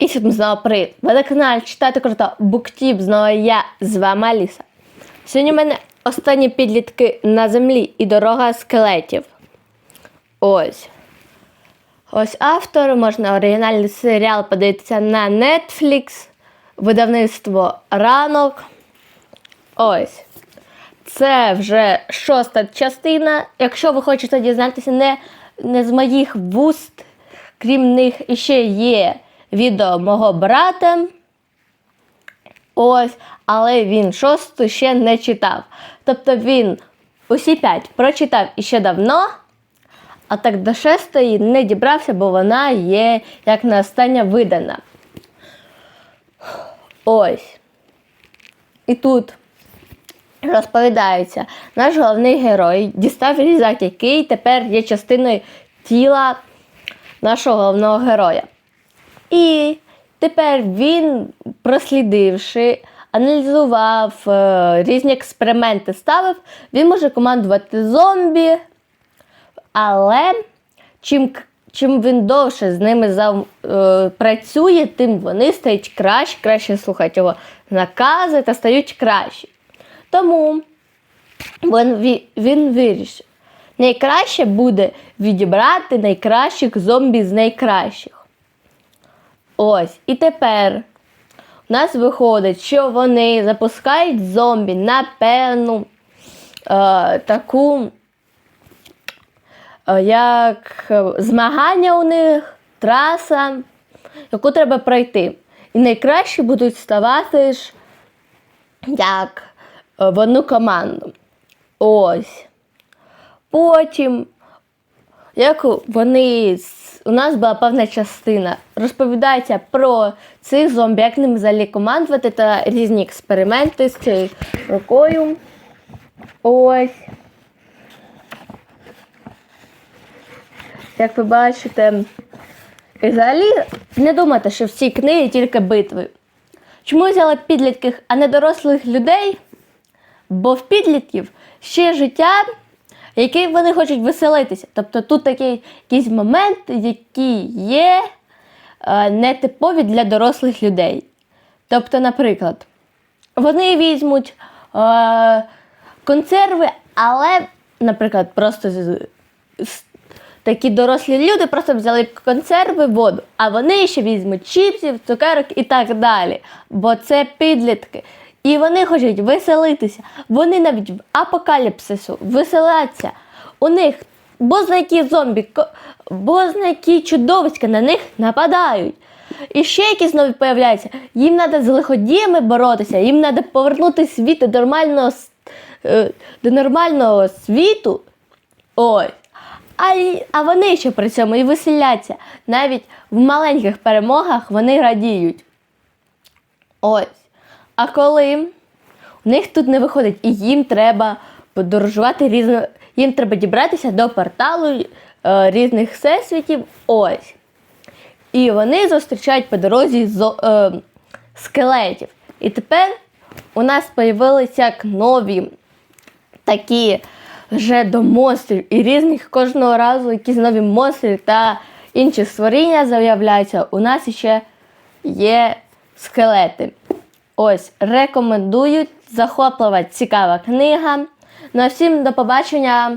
І всім знову привіт! Ви на каналі читати круто Буктіп, знову я з вами Аліса. Сьогодні в мене останні підлітки на землі і дорога скелетів. Ось. Ось автор, можна оригінальний серіал подивитися на Netflix, видавництво ранок. Ось. Це вже шоста частина. Якщо ви хочете дізнатися не, не з моїх вуст, крім них іще є відео мого брата. Ось, але він шосту ще не читав. Тобто він усі п'ять прочитав іще давно, а так до шестої не дібрався, бо вона є як на остання видана. Ось. І тут розповідається, наш головний герой дістав різак, який тепер є частиною тіла нашого головного героя. І тепер він, прослідивши, аналізував е, різні експерименти, ставив, він може командувати зомбі, але чим, чим він довше з ними зам, е, працює, тим вони стають краще, краще слухають його накази та стають кращі. Тому він, він вирішив, найкраще буде відібрати найкращих зомбі з найкращих. Ось, і тепер у нас виходить, що вони запускають зомбі на певну е, таку, е, як е, змагання у них, траса, яку треба пройти. І найкраще будуть ставати ж як е, в одну команду. Ось. Потім як вони з- у нас була певна частина. Розповідається про цих зомбі, як ними взагалі командувати та різні експерименти з цією рукою. Ось. Як ви бачите, і взагалі не думайте, що всі книги тільки битви. Чому взяла підлітків, а не дорослих людей? Бо в підлітків ще життя, яке вони хочуть веселитися. Тобто тут такий якийсь момент, які є е, нетипові для дорослих людей. Тобто, наприклад, вони візьмуть е, консерви, але, наприклад, просто з, з- такі дорослі люди просто взяли консерви, воду, а вони ще візьмуть чіпсів, цукерок і так далі. Бо це підлітки. І вони хочуть веселитися. Вони навіть в апокаліпсису веселяться. У них бознакі зомбі, бознакі чудовиська на них нападають. І ще якісь нові появляються. Їм треба з лиходіями боротися, їм треба повернути світ до нормального, е, до нормального світу. Ой. А, а вони ще при цьому і веселяться. Навіть в маленьких перемогах вони радіють. Ось. А коли у них тут не виходить, і їм треба подорожувати різно, їм треба дібратися до порталу е, різних всесвітів. Ось. І вони зустрічають по дорозі зо, е, скелетів. І тепер у нас з'явилися нові такі вже до монстрів і різних кожного разу якісь нові монстри та інші створіння з'являються. У нас ще є скелети. Ось, рекомендують, Захоплива цікава книга. Ну а всім до побачення.